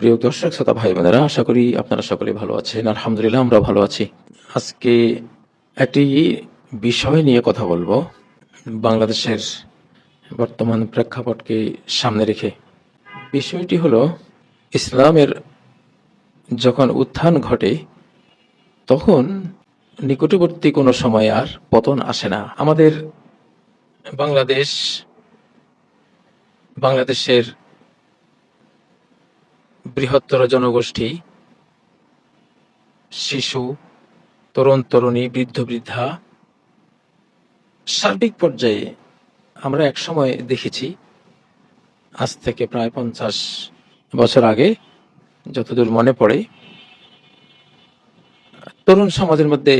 প্রিয় দর্শক, শ্রোতা ভাই বোনেরা, আশা করি আপনারা সকলে ভালো আছেন। আলহামদুলিল্লাহ আমরা ভালো আছি। আজকে একটি বিষয় নিয়ে কথা বলব বাংলাদেশের বর্তমান প্রেক্ষাপটকে সামনে রেখে। বিষয়টি হলো, ইসলামের যখন উত্থান ঘটে, তখন নিকটবর্তী কোনো সময় আর পতন আসে না। আমাদের বাংলাদেশ, বাংলাদেশের বৃহত্তর জনগোষ্ঠী, শিশু, তরুণ তরুণী, বৃদ্ধ বৃদ্ধা, সার্বিক পর্যায়ে আমরা এক সময় দেখেছি, আজ থেকে প্রায় পঞ্চাশ বছর আগে, যতদূর মনে পড়ে, তরুণ সমাজের মধ্যে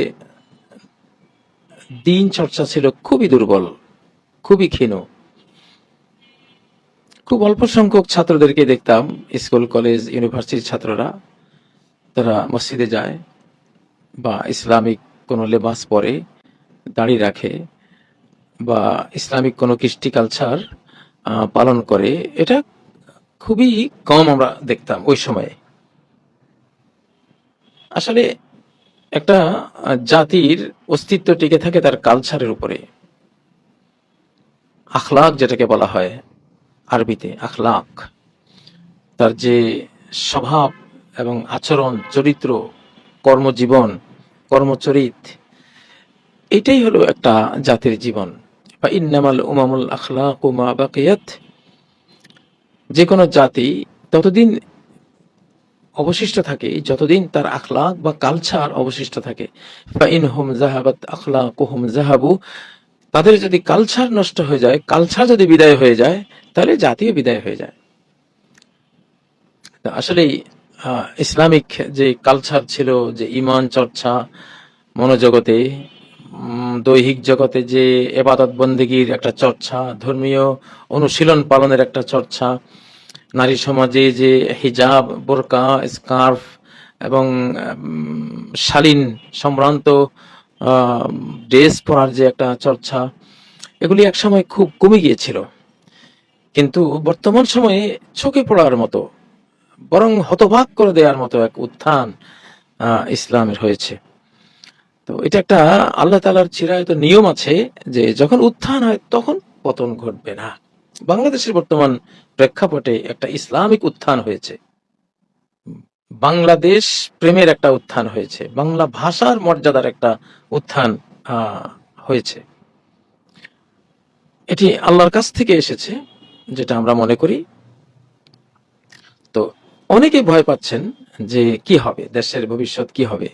দিন চর্চা ছিল খুবই দুর্বল, খুবই ক্ষীণ। খুব অল্প সংখ্যক ছাত্রদেরকে দেখতাম, স্কুল, কলেজ, ইউনিভার্সিটির ছাত্ররা। তারা মসজিদে যায় বা ইসলামিক কোনো লেবাস পরে দাড়ি রাখে বা ইসলামিক কোনো কৃষ্টি কালচার পালন করে। এটা খুবই কম আমরা দেখতাম ওই সময়ে। আসলে একটা জাতির অস্তিত্ব টিকে থাকে তার কালচারের উপরে। আখলাক যেটাকে বলা হয়। আরবিতে আখলাক। তার যে স্বভাব এবং আচরণ, চরিত্র, কর্মজীবন, কর্মচরিত, এটাই হলো একটা জাতির জীবন। বা ইন্নামাল উমামুল আখলাক উমা বাকিয়াত। যে কোনো জাতি ততদিন অবশিষ্ট থাকে, যতদিন তার আখলাক বা কালচার অবশিষ্ট থাকে। বা ইন হুম জাহাবাত আখলাক হুম জাহাবু তাদের যদি কালচার নষ্ট হয়ে যায় কালচার যদি বিদায় হয়ে যায় তাহলে জাতীয় বিদায় হয়ে যায়। আহ, ইসলামিক যে কালচার ছিল যে ইমান চর্চা মনোজগতে দৈহিক জগতে যে এবাদত বন্দেগীর একটা চর্চা ধর্মীয় অনুশীলন পালনের একটা চর্চা নারী সমাজে যে হিজাব বোরকা স্কার্ফ এবং শালীন সম্ভ্রান্ত ড্রেস পরার যে একটা চর্চা, এগুলি একসময় খুব কমে গিয়েছিল। কিন্তু বর্তমান সময়ে চোখে পড়ার মতো, বরং হতবাক করে দেওয়ার মতো এক উত্থান ইসলামের হয়েছে। তো এটা একটা আল্লাহ তালার চিরায়ত নিয়ম আছে যে যখন উত্থান হয় তখন পতন ঘটবে না। বাংলাদেশের বর্তমান প্রেক্ষাপটে একটা ইসলামিক উত্থান হয়েছে। বাংলাদেশ প্রেমের একটা উত্থান হয়েছে। বাংলা ভাষার মর্যাদার একটা উত্থান হয়েছে। এটি আল্লাহর কাছ থেকে এসেছে, যেটা আমরা মনে করি। তো অনেকে ভয় পাচ্ছেন যে কি হবে, দেশের ভবিষ্যৎ কি হবে?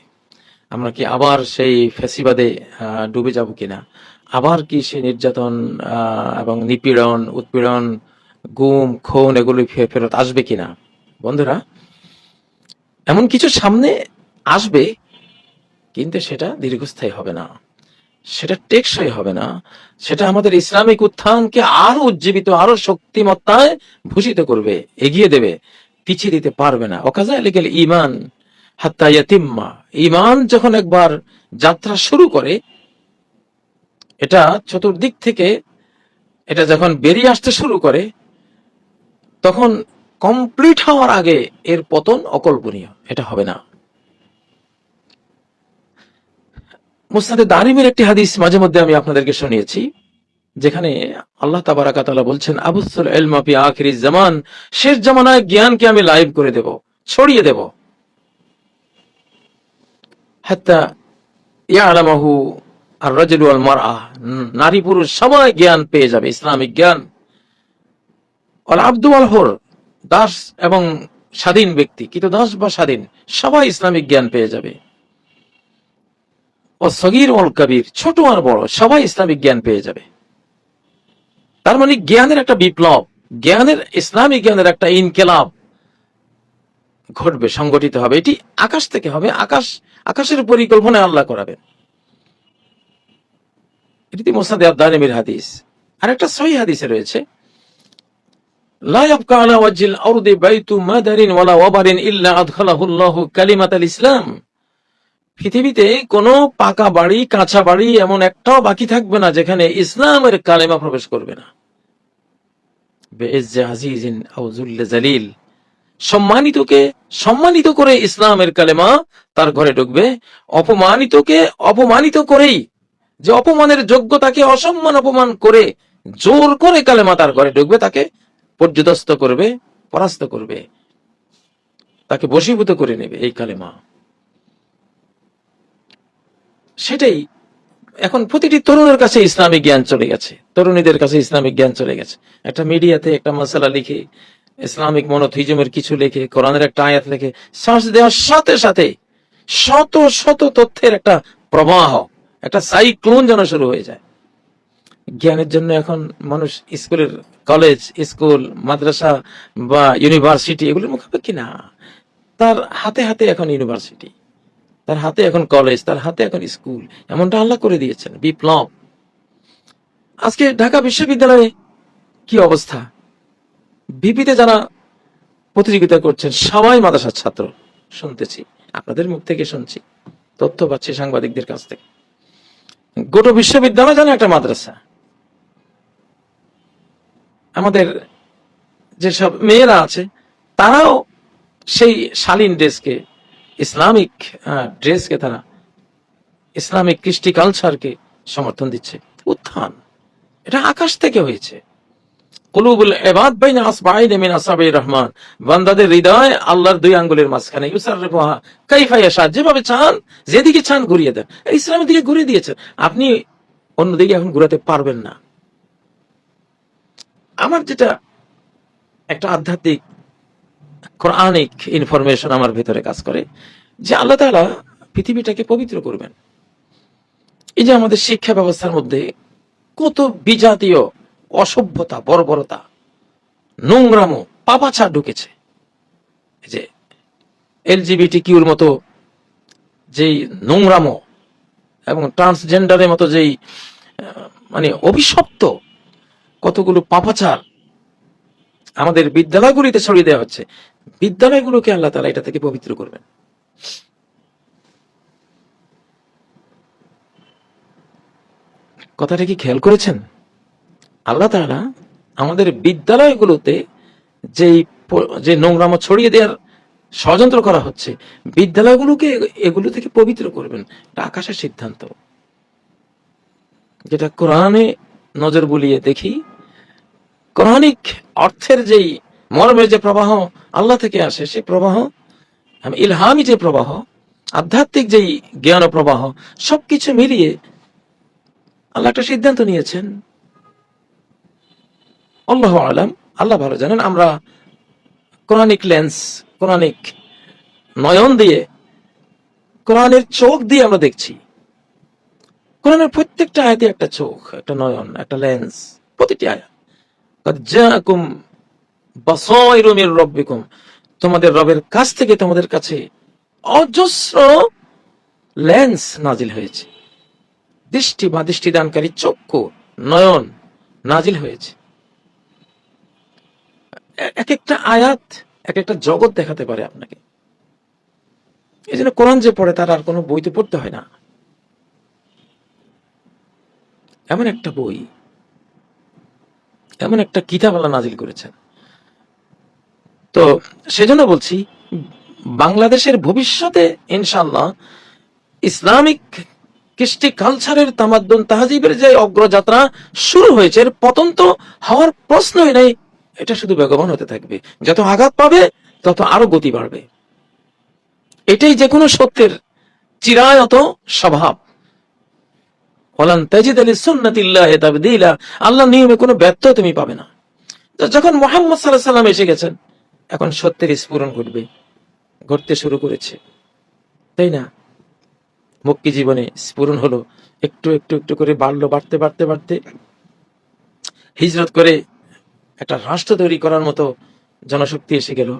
আমরা কি আবার সেই ফেসিবাদে ডুবে যাব কিনা? আবার কি সেই নির্যাতন এবং নিপীড়ন, উৎপীড়ন, গুম, খুন এগুলি ফেরত আসবে কিনা? বন্ধুরা এমন কিছু সামনে আসবে, কিন্তু সেটা দীর্ঘস্থায়ী হবে না। সেটা টেকসই হবে না। সেটা আমাদের ইসলামিক উত্থানকে আরও উজ্জীবিত, আরও শক্তিমত্তায় ভূষিত করবে, এগিয়ে দেবে, পিছিয়ে দিতে পারবে না। অকাজা লিখেল ইমান হাত্তা ইয়াতিম্মা। ইমান যখন একবার যাত্রা শুরু করে, এটা চতুর্দিক থেকে, এটা যখন বেরিয়ে আসতে শুরু করে, তখন কমপ্লিট হওয়ার আগে এর পতন অকল্পনীয়। এটা হবে না। মুস্তাদে দারিমের একটি হাদিস মাঝে মধ্যে আমি আপনাদেরকে শুনিয়েছি, যেখানে আল্লাহ তাবারাকা তাআলা বলছেন আবুসুল ইলমা ফি আখিরি জামান, শেষ জামানায় জ্ঞানকে আমি লাইভ করে দেব, ছড়িয়ে দেব। হাত্তা ইয়ালামাহু আর রাজুল মারআ নারী পুরুষ সবাই জ্ঞান পেয়ে যাবে, ইসলামিক জ্ঞান। অল আব্দু আল হর দাস এবং স্বাধীন ব্যক্তি। কিন্তু দাস বা স্বাধীন, সবাই ইসলামিক জ্ঞান পেয়ে যাবে। ও সগির অল কবির, ছোট আর বড়, সবাই ইসলামিক জ্ঞান পেয়ে যাবে। তার মানে জ্ঞানের একটা বিপ্লব, জ্ঞানের, ইসলামিক জ্ঞানের একটা ইনকেলাব ঘটবে, সংগঠিত হবে। এটি আকাশ থেকে হবে। আকাশ, আকাশের পরিকল্পনায় আল্লাহ করাবেন। এটি মোসাদে আদানিমির হাদিস। আর একটা সহি হাদিসে রয়েছে ইসলাম। পৃথিবীতে কোনো পাকা বাড়ি, কাঁচা বাড়ি এমন একটাও বাকি থাকবে না যেখানে ইসলামের কালেমা প্রবেশ করবে না। জালিল সম্মানিতকে, সম্মানিত করে ইসলামের কালেমা তার ঘরে ঢুকবে। অপমানিতকে, অপমানিত করেই যে অপমানের যোগ্যতাকে অসম্মান অপমান করে জোর করে কালেমা তার ঘরে ঢুকবে, তাকে পর্যদস্ত করবে, পরাস্ত করবে। তাকে বশীভূত করে নেবে এই কালেমা। সেটাই এখন প্রতিটি তরুণের কাছে ইসলামিক জ্ঞান চলে গেছে। তরুণীদের কাছে ইসলামিক জ্ঞান চলে গেছে। একটা মিডিয়াতে একটা মশলা লিখে, ইসলামিক মনোথিজমের কিছু লিখে, কোরআনের একটা আয়াত লিখে শ্বাস দেওয়ার সাথে সাথে শত শত তথ্যের একটা প্রবাহ, একটা সাইক্লোন যেন শুরু হয়ে যায়। জ্ঞানের জন্য এখন মানুষ স্কুলের কলেজ, স্কুল, মাদ্রাসা বা ইউনিভার্সিটি এগুলোর মুখাপেক্ষি না। তার হাতে হাতে এখন ইউনিভার্সিটি, তার হাতে এখন কলেজ, তার হাতে এখন স্কুল, এমনটা আল্লাহ করে দিয়েছেন, বিপ্লব। আজকে ঢাকা বিশ্ববিদ্যালয়ে কি অবস্থা? বিপিতে যারা প্রতিযোগিতা করছেন, সবাই মাদ্রাসার ছাত্র, শুনতেছি, আপনাদের মুখ থেকে শুনছি, তথ্য পাচ্ছি সাংবাদিকদের কাছ থেকে। গোটা বিশ্ববিদ্যালয় যেন একটা মাদ্রাসা। আমাদের যেসব মেয়েরা আছে, তারাও সেই শালীন ড্রেসকে, ইসলামিক ড্রেসকে তারা, ইসলামিক কৃষ্টি কালচারকে সমর্থন দিচ্ছে। উত্থান। এটা আকাশ থেকে হয়েছে। কুলুবুল বাইনা আসবাইন আসাবির রহমান। বান্দাদের হৃদয় আল্লাহর দুই আঙ্গুলের মাঝখানে। যেভাবে চান, যেদিকে চান ঘুরিয়ে দেন। ইসলামের দিকে ঘুরিয়ে দিয়েছেন। আপনি অন্যদিকে এখন ঘুরাতে পারবেন না। আমার যেটা একটা আধ্যাত্মিক, কোরআনিক ইনফরমেশন আমার ভেতরে কাজ করে, যে আল্লাহ তাআলা পৃথিবীটাকে পবিত্র করবেন। এই যে আমাদের শিক্ষা ব্যবস্থার মধ্যে কত বিজাতীয় অসভ্যতা, বর্বরতা, নোংরামো পাপাচার ঢুকেছে। যে এলজিবিটি কিউর মতো যেই নোংরামো এবং ট্রান্সজেন্ডারের মতো যেই মানে অভিশপ্ত কতগুলো পাপাচার আমাদের বিদ্যালয়গুলিতে ছড়িয়ে দেওয়া হচ্ছে, বিদ্যালয়গুলোকে আল্লাহ তালা এটা থেকে পবিত্র করবেন। কথাটা কি খেয়াল করেছেন? আল্লাহ তাআলা আমাদের বিদ্যালয়গুলোতে যেই যে নোংরাম ছড়িয়ে দেওয়ার ষড়যন্ত্র করা হচ্ছে, বিদ্যালয়গুলোকে এগুলো থেকে পবিত্র করবেন। এটা আকাশের সিদ্ধান্ত। যেটা কোরআনে নজর বুলিয়ে দেখি কোরআনিক অর্থের যেই মর্মের যে প্রবাহ আল্লাহ থেকে আসে সেই প্রবাহ ইলহামি যে প্রবাহ, আধ্যাত্মিক যেই জ্ঞান প্রবাহ, সবকিছু মিলিয়ে আল্লাহ একটা সিদ্ধান্ত নিয়েছেন। আল্লাহ আলাম, আল্লাহ ভালো জানেন, আমরা কোরআনিক লেন্স, কোরআনিক নয়ন দিয়ে কোরআনের চোখ দিয়ে আমরা দেখছি। কোরআনের প্রত্যেকটা আয়াতে একটা চোখ, একটা নয়ন, একটা লেন্স, প্রতিটি আয়াত। তোমাদের রবের কাছ থেকে তোমাদের কাছে অজস্র লেন্স নাজিল হয়েছে। দৃষ্টি বা দৃষ্টিদানকারী চক্ষু, নয়ন নাজিল হয়েছে। এক একটা আয়াত, এক একটা জগৎ দেখাতে পারে আপনাকে। এই জন্য কোরআন যে পড়ে তার আর কোনো বইতে পড়তে হয় না। এমন একটা বই এমন একটা কিতাব আল্লাহ নাজিল করেছেন। তো সেজন্য বলছি, বাংলাদেশের ভবিষ্যতে ইনশাল্লাহ ইসলামিক কৃষ্টি কালচারের তামাদ্দুন তাহাজিবের যে অগ্রযাত্রা শুরু হয়েছে, এর পতন তো হওয়ার প্রশ্নই নেই, এটা শুধু বেগবান হতে থাকবে। যত আঘাত পাবে, তত আরও গতি বাড়বে। এটাই যে কোনো সত্যের চিরায়ত স্বভাব। ওয়ালান তাজিদ আলী সুন্নাতিল্লাহ তাবদীলা। আল্লাহ নিয়মে কোনো ব্যর্থ তুমি পাবে না। যখন মোহাম্মদ সাল্লাহ সাল্লাম এসে গেছেন, এখন সত্যের স্ফুরণ ঘটবে, ঘটতে শুরু করেছে। তাই না? মক্কি জীবনে স্ফুরণ হলো একটু একটু একটু করে বাড়লো, বাড়তে বাড়তে বাড়তে। হিজরত করে একটা রাষ্ট্র তৈরি করার মতো জনশক্তি এসে গেল।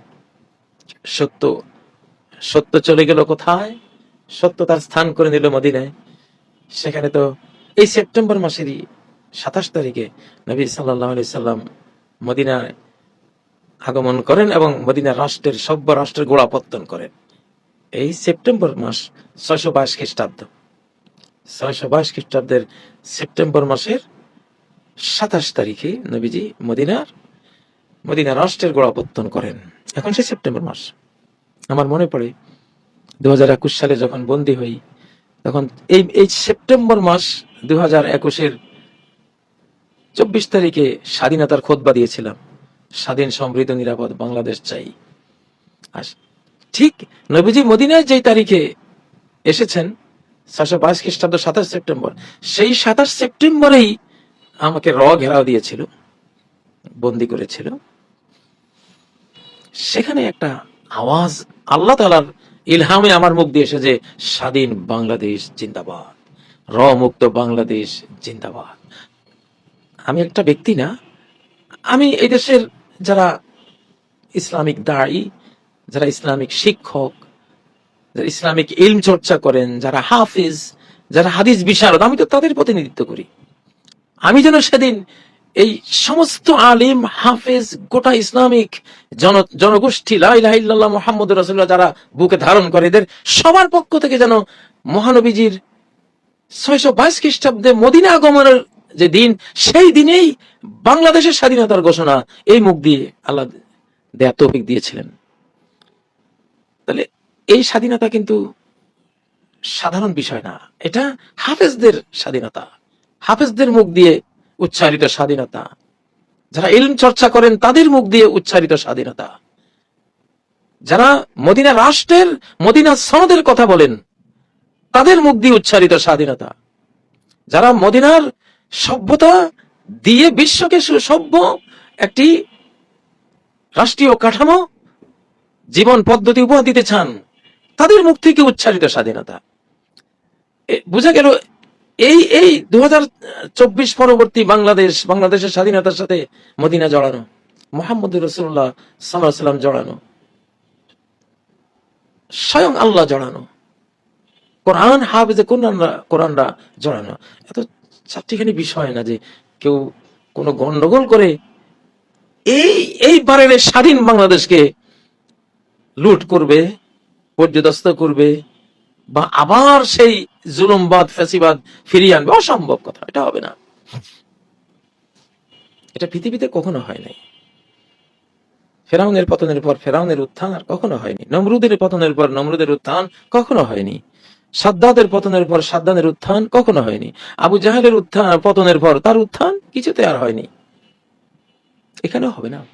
সত্য সত্য চলে গেল কোথায়? সত্য তার স্থান করে নিল মদিনায়। সেখানে তো এই সেপ্টেম্বর মাসেরই সাতাশ তারিখে নবী সাল্লাহ সাল্লাম মদিনায় আগমন করেন এবং মদিনা রাষ্ট্রের সভ্য রাষ্ট্রের গোড়াপত্তন করেন। এই সেপ্টেম্বর মাস ছয়শো বাইশ খ্রিস্টাব্দ। ছয়শো বাইশ খ্রিস্টাব্দের সেপ্টেম্বর মাসের সাতাশ তারিখে নবীজি মদিনার, মদিনা রাষ্ট্রের গোড়াপত্তন করেন। এখন সে সেপ্টেম্বর মাস। আমার মনে পড়ে দু সালে যখন বন্দী হই তখন এই এই সেপ্টেম্বর মাস দু হাজার একুশের চব্বিশ তারিখে স্বাধীনতার খোদবা দিয়েছিলাম। স্বাধীন, সমৃদ্ধ, নিরাপদ বাংলাদেশ চাই। আর ঠিক নবীজি মদিনায় যেই তারিখে এসেছেন ছশো বাইশ খ্রিস্টাব্দ সাতাশ সেপ্টেম্বর, সেই সাতাশ সেপ্টেম্বরেই আমাকে র ঘেরাও দিয়েছিল, বন্দি করেছিল। সেখানে একটা আওয়াজ আল্লাহ তালার ইলহামে আমার মুখ দিয়ে এসে যে স্বাধীন বাংলাদেশ জিন্দাবাদ। র মুক্ত বাংলাদেশ জিন্দাবাদ। আমি একটা ব্যক্তি না, আমি এই দেশের যারা ইসলামিক দায়ী, যারা ইসলামিক শিক্ষক, যারা ইসলামিক ইলম চর্চা করেন, যারা হাফিজ, যারা হাদিস বিশারদ, আমি তো তাদের প্রতিনিধিত্ব করি। আমি যেন সেদিন এই সমস্ত আলিম, হাফেজ, গোটা ইসলামিক জনগোষ্ঠী লাইল্লাহ মোহাম্মদ রসুল্লাহ যারা বুকে ধারণ করে এদের সবার পক্ষ থেকে যেন মহানবীজির ছয়শো বাইশ খ্রিস্টাব্দে মদিনা আগমনের যে দিন, সেই দিনেই বাংলাদেশের স্বাধীনতার ঘোষণা এই মুখ দিয়ে আল্লাহ দেয়া তৌফিক দিয়েছিলেন। তাহলে এই স্বাধীনতা কিন্তু সাধারণ বিষয় না। এটা হাফেজদের স্বাধীনতা। হাফেজদের মুখ দিয়ে উচ্চারিত স্বাধীনতা। যারা ইলম চর্চা করেন, তাদের মুখ দিয়ে উচ্চারিত স্বাধীনতা। যারা মদিনা রাষ্ট্রের, মদিনা সনদের কথা বলেন, তাদের মুখ দিয়ে উচ্চারিত স্বাধীনতা। যারা মদিনার সভ্যতা দিয়ে বিশ্বকে সুসভ্য একটি রাষ্ট্রীয় কাঠামো, জীবন পদ্ধতি উপহার দিতে চান, তাদের মুখ থেকে উচ্চারিত স্বাধীনতা। বোঝা গেল এই এই দু চব্বিশ পরবর্তী বাংলাদেশ, বাংলাদেশের স্বাধীনতার সাথে মদিনা জড়ানো মোহাম্মদ রসুল্লাহ সাল্লাহ সাল্লাম জড়ানো, স্বয়ং আল্লাহ জড়ানো, কোরআন হাফিজে কোরআনরা কোরআনরা জড়ানো। এত চারটিখানি বিষয় না যে কেউ কোনো গন্ডগোল করে এই এই স্বাধীন বাংলাদেশকে লুট করবে পর্যদস্ত করবে বা আবার সেই জুলুমবাদ, ফ্যাসিবাদ ফিরিয়ে আনবে। অসম্ভব কথা, এটা হবে না। এটা পৃথিবীতে কখনো হয় নাই। ফেরাউনের পতনের পর ফেরাউনের উত্থান আর কখনো হয়নি। নমরুদের পতনের পর নমরুদের উত্থান কখনো হয়নি। সাদ্দাদের পতনের পর সাদ্দানের উত্থান কখনো হয়নি। আবু জাহেলের উত্থান, পতনের পর তার উত্থান কিছুতে আর হয়নি। এখানেও হবে না।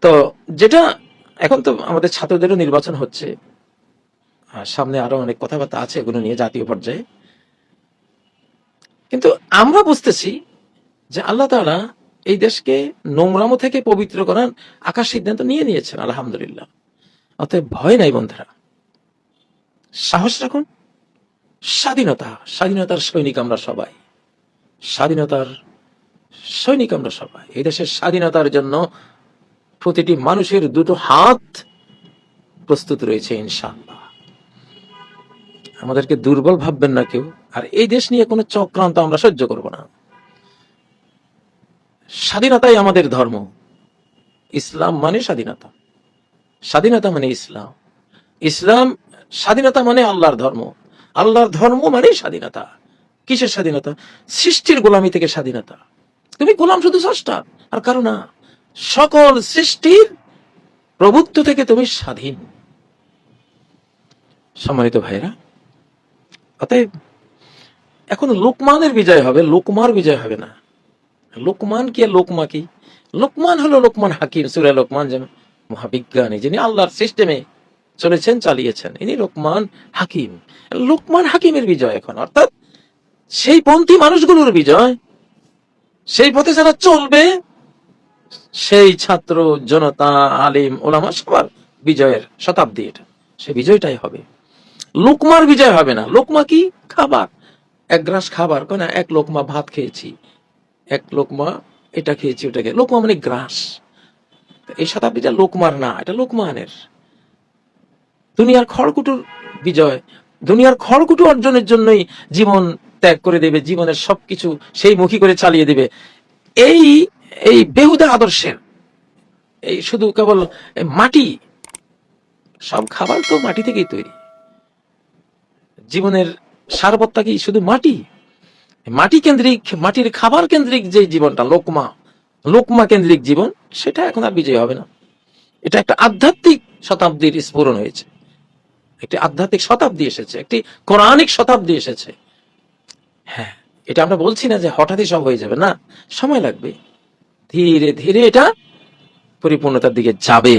তো যেটা এখন তো আমাদের ছাত্রদেরও নির্বাচন হচ্ছে। সামনে আরও অনেক কথাবার্তা আছে, এগুলো নিয়ে জাতীয় পর্যায়ে। কিন্তু আমরা বুঝতেছি যে আল্লাহ তাআলা এই দেশকে নোংরামো থেকে পবিত্র করার আকাশ সিদ্ধান্ত নিয়ে নিয়েছেন, আলহামদুলিল্লাহ। অতএব ভয় নাই বন্ধুরা। সাহস রাখুন। স্বাধীনতা, স্বাধীনতার সৈনিক আমরা সবাই। স্বাধীনতার সৈনিক আমরা সবাই। এই দেশের স্বাধীনতার জন্য প্রতিটি মানুষের দুটো হাত প্রস্তুত রয়েছে, ইনশাআল্লাহ। আমাদেরকে দুর্বল ভাববেন না কেউ, আর এই দেশ নিয়ে কোনো চক্রান্ত আমরা সহ্য করব না। স্বাধীনতাই আমাদের ধর্ম। ইসলাম মানে স্বাধীনতা। স্বাধীনতা মানে ইসলাম। ইসলাম স্বাধীনতা মানে আল্লাহর ধর্ম। আল্লাহর ধর্ম মানে স্বাধীনতা। কিসের স্বাধীনতা? সৃষ্টির গোলামি থেকে স্বাধীনতা। তুমি গোলাম শুধু স্রষ্টা, আর কারও না। সকল সৃষ্টির প্রভুত্ব থেকে তুমি স্বাধীন। সম্মানিত ভাইরা অতএব, এখন লোকমানের বিজয় হবে, লোকমার বিজয় হবে না। লোকমান কি লোকমা কি? লোকমান হলো লোকমান হাকিম, সুরা লোকমান যেন মহাবিজ্ঞানী, যিনি আল্লাহর সিস্টেমে চলেছেন, চালিয়েছেন। ইনি লোকমান হাকিম। লোকমান হাকিমের বিজয় এখন, অর্থাৎ সেই পন্থী মানুষগুলোর বিজয়, সেই পথে যারা চলবে, সেই ছাত্র, জনতা, আলিম, ওলামা সবার বিজয়ের শতাব্দী এটা সেই বিজয়টাই হবে। লোকমার বিজয় হবে না। লোকমা কি? খাবার। এক গ্রাস খাবার। কেন এক লোকমা ভাত খেয়েছি। এক লোকমা এটা খেয়েছি, ওটা খেয়ে। লোকমা মানে গ্রাস। এই শতাব্দীটা লোকমার না, এটা লোকমানের। দুনিয়ার খড়কুটুর বিজয়, দুনিয়ার খড়কুটু অর্জনের জন্যই জীবন ত্যাগ করে দেবে, জীবনের সবকিছু সেই মুখী করে চালিয়ে দেবে। এই এই বেহুদা আদর্শের, এই শুধু কেবল মাটি, সব খাবার তো মাটি থেকেই তৈরি। জীবনের সারবত্তা কি শুধু মাটি? মাটি কেন্দ্রিক, মাটির খাবার কেন্দ্রিক যে জীবনটা, লোকমা লোকমা কেন্দ্রিক জীবন, সেটা এখন আর বিজয় হবে না। এটা একটা আধ্যাত্মিক শতাব্দীর স্ফুরণ হয়েছে। একটি আধ্যাত্মিক শতাব্দী এসেছে, একটি কোরআনিক শতাব্দী এসেছে। হ্যাঁ এটা আমরা বলছি না যে হঠাৎই সব হয়ে যাবে, না, সময় লাগবে। ধীরে ধীরে এটা পরিপূর্ণতার দিকে যাবে।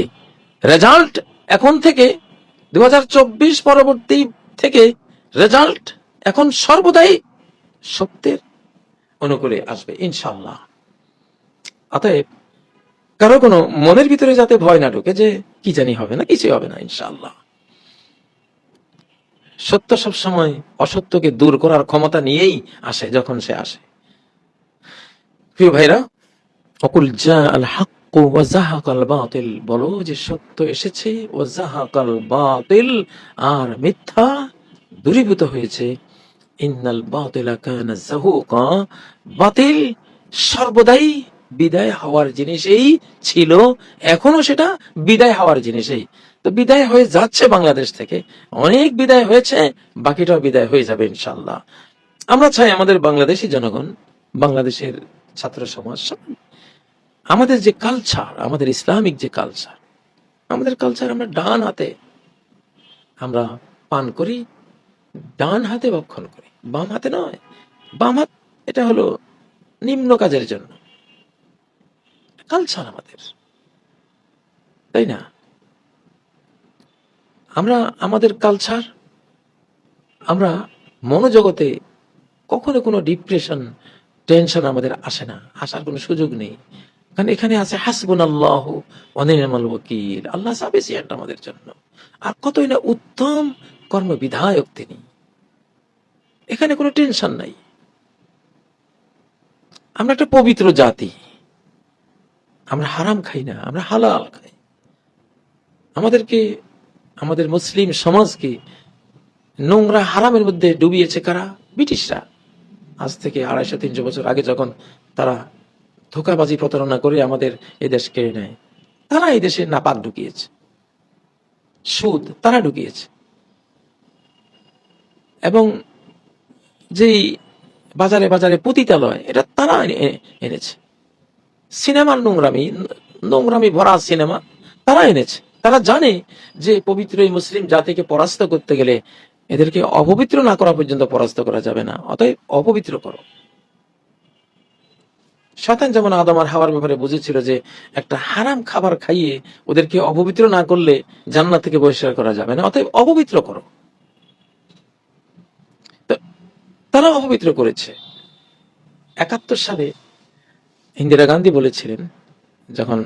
রেজাল্ট এখন থেকে দু হাজার চব্বিশ পরবর্তী থেকে রেজাল্ট এখন সর্বদাই সত্যের অনুকূলে আসবে ইনশাল্লাহ অতএব কারও কোনো মনের ভিতরে যাতে ভয় না ঢুকে যে কি জানি হবে না, কিছুই হবে না ইনশাল্লাহ সত্য সব সময় অসত্যকে দূর করার ক্ষমতা নিয়েই আসে যখন সে আসে। প্রিয় ভাইরা, অকুল জা আল হাক্কু ওয়া জাহাকাল বাতিল, বলো যে সত্য এসেছে, ওয়া জাহাকাল বাতিল আর মিথ্যা দূরীভূত হয়েছে। ইন্নাল বাতিলা কানা জাহুকা বাতিল সর্বদাই বিদায় হওয়ার জিনিসই ছিল। এখনও সেটা বিদায় হওয়ার জিনিসই। তো বিদায় হয়ে যাচ্ছে বাংলাদেশ থেকে। অনেক বিদায় হয়েছে, বাকিটাও বিদায় হয়ে যাবে ইনশাল্লাহ আমরা চাই আমাদের বাংলাদেশি জনগণ, বাংলাদেশের ছাত্র সমাজ আমাদের যে কালচার আমাদের ইসলামিক যে কালচার আমাদের কালচার আমরা ডান হাতে আমরা পান করি ডান হাতে ভক্ষণ করি, বাম হাতে নয়। বাম হাত, এটা হলো নিম্ন কাজের জন্য। কালচার আমাদের। তাই না? আমরা, আমাদের কালচার, আমরা মনোজগতে কখনো কোনো ডিপ্রেশন, টেনশন আমাদের আসে না, আসার কোনো সুযোগ নেই। কারণ এখানে আছে হাসবুন আল্লাহ অনির্মল ওকিল আল্লাহ সাফিসিয়েন্ট আমাদের জন্য। আর কতই না উত্তম কর্মবিধায়ক তিনি। এখানে কোনো টেনশন নাই। আমরা একটা পবিত্র জাতি। আমরা হারাম খাই না, আমরা হালাল খাই। আমাদেরকে, আমাদের মুসলিম সমাজকে নোংরা হারামের মধ্যে ডুবিয়েছে কারা? ব্রিটিশরা। আজ থেকে আড়াইশো তিনশো বছর আগে যখন তারা ধোকাবাজি প্রতারণা করে আমাদের এ দেশ কেড়ে নেয়, তারা এই দেশে নাপাক ঢুকিয়েছে। সুদ তারা ঢুকিয়েছে। এবং যেই বাজারে বাজারে পতিতালয়, এটা তারা এনেছে। সিনেমার নোংরামি নোংরামি ভরা সিনেমা তারা এনেছে। তারা জানে যে পবিত্র এই মুসলিম জাতিকে পরাস্ত করতে গেলে এদেরকে অপবিত্র না করা পর্যন্ত পরাস্ত করা যাবে না। অতএব অপবিত্র করো। শতান যেমন আদম আর হাওয়ার ব্যাপারে বুঝেছিল যে একটা হারাম খাবার খাইয়ে ওদেরকে অপবিত্র না করলে জান্নাত থেকে বহিষ্কার করা যাবে না, অতএব অপবিত্র করো তো তারা অপবিত্র করেছে। একাত্তর সালে ইন্দিরা গান্ধী বলেছিলেন, যখন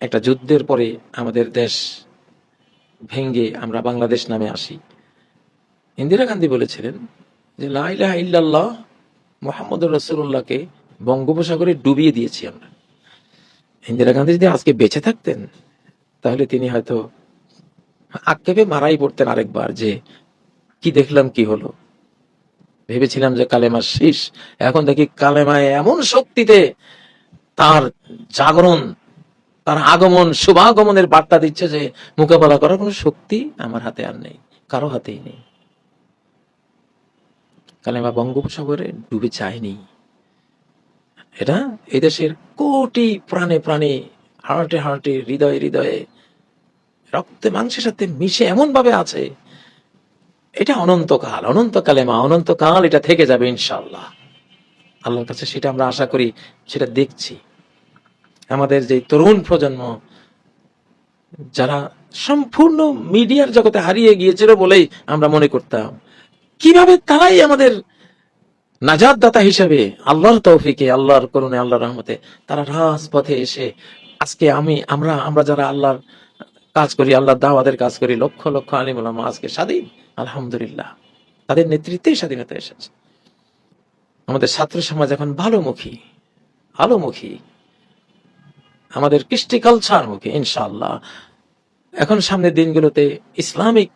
একটা যুদ্ধের পরে আমাদের দেশ ভেঙ্গে আমরা বাংলাদেশ নামে আসি, ইন্দিরা গান্ধী বলেছিলেন যে লাইলাহ ইল্লাল্লাহ মোহাম্মদ রসুল্লাহকে বঙ্গোপসাগরে ডুবিয়ে দিয়েছি আমরা। ইন্দিরা গান্ধী যদি আজকে বেঁচে থাকতেন, তাহলে তিনি হয়তো আক্ষেপে মারাই পড়তেন আরেকবার যে, কি দেখলাম, কি হলো? ভেবেছিলাম যে কালেমা শেষ। এখন দেখি কালেমায় এমন শক্তিতে তার জাগরণ, তার আগমন, শুভাগমনের বার্তা দিচ্ছে যে মোকাবেলা করার কোনো শক্তি আমার হাতে আর নেই, কারও হাতেই নেই। কালেমা বঙ্গোপসাগরে ডুবে যায়নি। এটা এই দেশের কোটি প্রাণে প্রাণে হার্টে হার্টে হৃদয়ে হৃদয়ে রক্তে, মাংসের সাথে মিশে এমন ভাবে আছে এটা অনন্তকাল, অনন্তকালে মা, অনন্তকাল এটা থেকে যাবে ইনশাল্লাহ আল্লাহর কাছে সেটা আমরা আশা করি, সেটা দেখছি। আমাদের যে তরুণ প্রজন্ম, যারা সম্পূর্ণ মিডিয়ার জগতে হারিয়ে গিয়েছিল বলেই আমরা মনে করতাম, কীভাবে তারাই আমাদের নাজাদ দাতা হিসেবে আল্লাহর তৌফিকে, আল্লাহর করুণে আল্লাহর রহমতে তারা রাজপথে এসে, আজকে আমি, আমরা আমরা যারা আল্লাহর কাজ করি, আল্লাহর দাওয়াদের কাজ করি, লক্ষ লক্ষ আলিম ওলামা আজকে স্বাধীন, আলহামদুলিল্লাহ। তাদের নেতৃত্বেই স্বাধীনতা এসেছে। আমাদের ছাত্র সমাজ এখন ভালোমুখী, আলোমুখী। আমাদের কৃষ্টি কালচার মুখে ইনশাআল্লাহ। এখন সামনের দিনগুলোতে ইসলামিক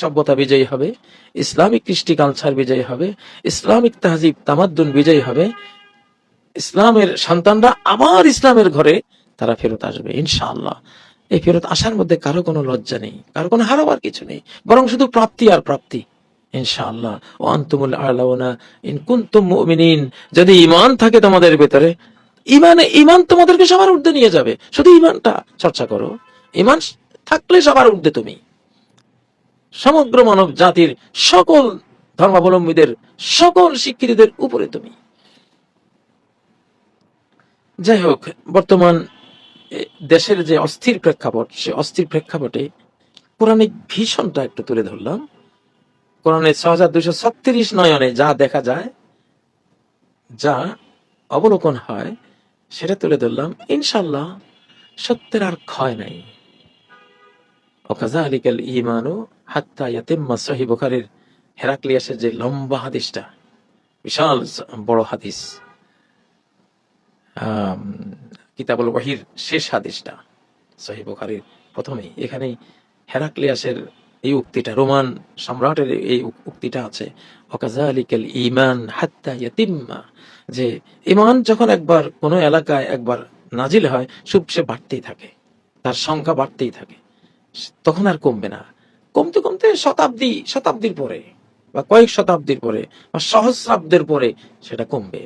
সভ্যতা বিজয়ী হবে, ইসলামিক কৃষ্টি কালচার বিজয়ী হবে, ইসলামিক তাহজিব, তামাদ্দুন বিজয়ী হবে। ইসলামের সন্তানরা আবার ইসলামের ঘরে, তারা ফেরত আসবে, ইনশাআল্লাহ। এই ফেরত আসার মধ্যে কারও কোনো লজ্জা নেই, কারও কোনো হারাবার কিছু নেই, বরং শুধু প্রাপ্তি আর প্রাপ্তি। ইনশাআল্লাহ। ও আন্তুমুল আলাউনা ইন কুনতুম মুমিনিন। যদি ঈমান থাকে তোমাদের ভেতরে ইমান ইমান তোমাদেরকে সবার ঊর্ধ্বে নিয়ে যাবে। শুধু ইমানটা চর্চা করো। ইমান থাকলে সবার ঊর্ধ্বে তুমি। সমগ্র মানব জাতির সকল ধর্মাবলম্বীদের, সকল শিক্ষিতদের উপরে তুমি। যাই হোক, বর্তমান দেশের যে অস্থির প্রেক্ষাপট, সে অস্থির প্রেক্ষাপটে কোরআনিক ভীষণটা একটু তুলে ধরলাম। কোরআনের ছ হাজার দুশো ছত্রিশ নয়নে যা দেখা যায়, যা অবলোকন হয়, সেটা তুলে ধরলাম। ইনশাল্লাহ সত্যের আর ক্ষয় নাই। ওকাজালিকাল ইমানু হাত্তা ইয়াতিম্মা সহিহ বুখারীর হেরাক্লিয়াসের যে লম্বা হাদিসটা, বিশাল বড় হাদিস। কিতাবুল ওয়াহির শেষ হাদিসটা সহিহ বুখারীর প্রথমেই। এখানে হেরাক্লিয়াসের এই উক্তিটা, রোমান সম্রাটের এই উক্তিটা আছে ইমান হাত্তা ইয়াতিম্মা যে ইমান যখন একবার কোনো এলাকায় একবার নাজিল হয় সুপ সে বাড়তেই থাকে, তার সংখ্যা বাড়তেই থাকে। তখন আর কমবে না। কমতে কমতে শতাব্দী, শতাব্দীর পরে বা কয়েক শতাব্দীর পরে বা সহস্রাব্দের পরে সেটা কমবে।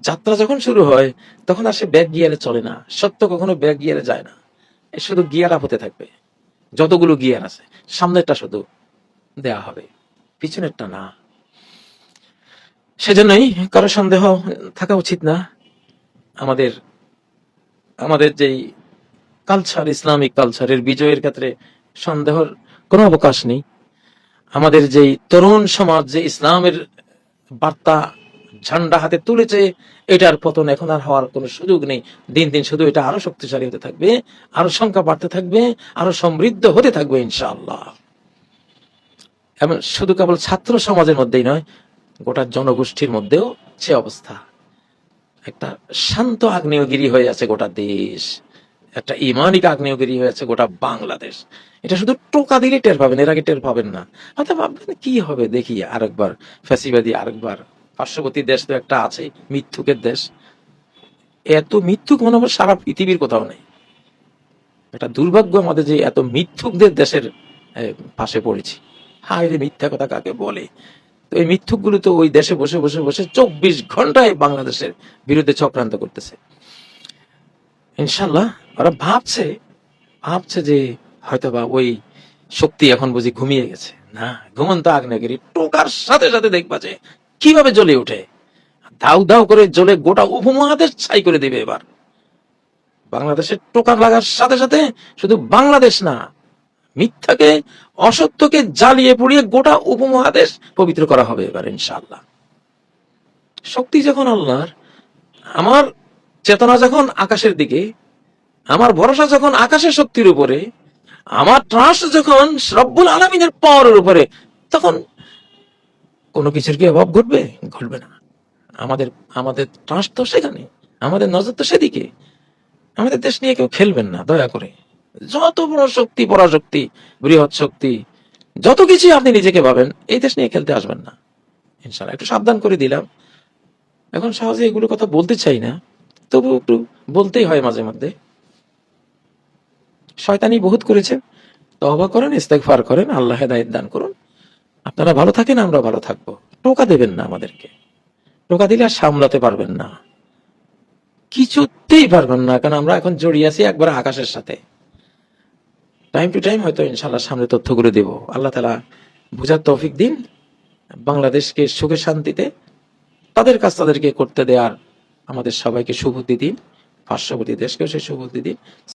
যাত্রা যখন শুরু হয়, তখন আর সে ব্যাগ গিয়ারে চলে না। সত্য কখনো ব্যাগ গিয়ারে যায় না। এ শুধু গিয়ার আপ হতে থাকবে। যতগুলো গিয়ার আছে, সামনেরটা শুধু দেয়া হবে, পিছনেরটা না। সেজন্যই কারও সন্দেহ থাকা উচিত না। আমাদের আমাদের যেই কালচার ইসলামিক কালচারের বিজয়ের ক্ষেত্রে সন্দেহের কোনো অবকাশ নেই। আমাদের যেই তরুণ সমাজ, যে ইসলামের বার্তা ঝান্ডা হাতে তুলেছে, এটার পতন এখন আর হওয়ার কোনো সুযোগ নেই। দিন দিন শুধু এটা আরও শক্তিশালী হতে থাকবে, আরও সংখ্যা বাড়তে থাকবে, আরও সমৃদ্ধ হতে থাকবে ইনশাআল্লাহ। এমন শুধু কেবল ছাত্র সমাজের মধ্যেই নয়, গোটা জনগোষ্ঠীর মধ্যেও সে অবস্থা। একটা শান্ত আগ্নেয়গিরি হয়ে আছে গোটা দেশ। একটা ইমানিক আগ্নেয়গিরি হয়ে আছে গোটা বাংলাদেশ। এটা শুধু টোকা দিলে টের পাবেন, এর আগে টের পাবেন না। হয়তো ভাববেন কি হবে, দেখি আরেকবার, ফ্যাসিবাদী আরেকবার। পার্শ্ববর্তী দেশ তো একটা আছে, মিথ্যুকের দেশ। এত মিথ্যুক মনে হয় সারা পৃথিবীর কোথাও নেই। এটা দুর্ভাগ্য আমাদের যে এত মিথ্যুকদের দেশের পাশে পড়েছি। হায় রে, মিথ্যা কথা কাকে বলে? তো এই মিথ্যুকগুলো তো ওই দেশে বসে বসে বসে চব্বিশ ঘন্টায় বাংলাদেশের বিরুদ্ধে চক্রান্ত করতেছে। ইনশাল্লাহ ওরা ভাবছে ভাবছে যে হয়তোবা ওই শক্তি এখন বুঝি ঘুমিয়ে গেছে। না, ঘুমন্ত আগ্নেয়গিরি টোকার সাথে সাথে দেখবা যে কীভাবে জ্বলে ওঠে? দাউ দাউ করে জ্বলে গোটা উপমহাদেশ ছাই করে দিবে এবার। বাংলাদেশের টোকার লাগার সাথে সাথে শুধু বাংলাদেশ না, মিথ্যাকে, অসত্যকে জ্বালিয়ে পুড়িয়ে গোটা উপমহাদেশ পবিত্র করা হবে এবার ইনশাআল্লাহ। শক্তি যখন আল্লাহর, আমার চেতনা যখন আকাশের দিকে, আমার ভরসা যখন আকাশের শক্তির উপরে, আমার ট্রাস্ট যখন রব্বুল আলমিনের পাওয়ারের উপরে, তখন কোনো কিছুর কি অভাব ঘটবে? ঘটবে না। আমাদের আমাদের ট্রাস্ট তো সেখানে। আমাদের নজর তো সেদিকে। আমাদের দেশ নিয়ে কেউ খেলবেন না, দয়া করে। যত বড় শক্তি, পরাশক্তি, বৃহৎ শক্তি, যত কিছু আপনি নিজেকে ভাবেন, এই দেশ নিয়ে খেলতে আসবেন না। ইনশাল্লাহ একটু সাবধান করে দিলাম। এখন সহজে এগুলো কথা বলতে চাই না। তবু একটু বলতেই হয় মাঝে মধ্যে। শয়তানি বহুত করেছেন তবা করেন, ইস্তেগফার করেন, আল্লাহ হেদায়েত দান করুন। আপনারা ভালো থাকেন, আমরা ভালো থাকব। টোকা দেবেন না আমাদেরকে। টোকা দিলে আর সামলাতে পারবেন না। কিছুতেই পারবেন না, কারণ আমরা এখন জড়িয়ে আছি একবার আকাশের সাথে। টাইম টু টাইম হয়তো ইনশাল্লাহ সামনে তথ্যগুলো দেব। আল্লাহ তালা বুঝার তৌফিক দিন। বাংলাদেশকে সুখে শান্তিতে তাদের কাজ তাদেরকে করতে দেওয়ার আমাদের সবাইকে সুবুদ্ধি দিন। পার্শ্ববর্তী দেশকেও সেই সুবুদ্ধি দিন।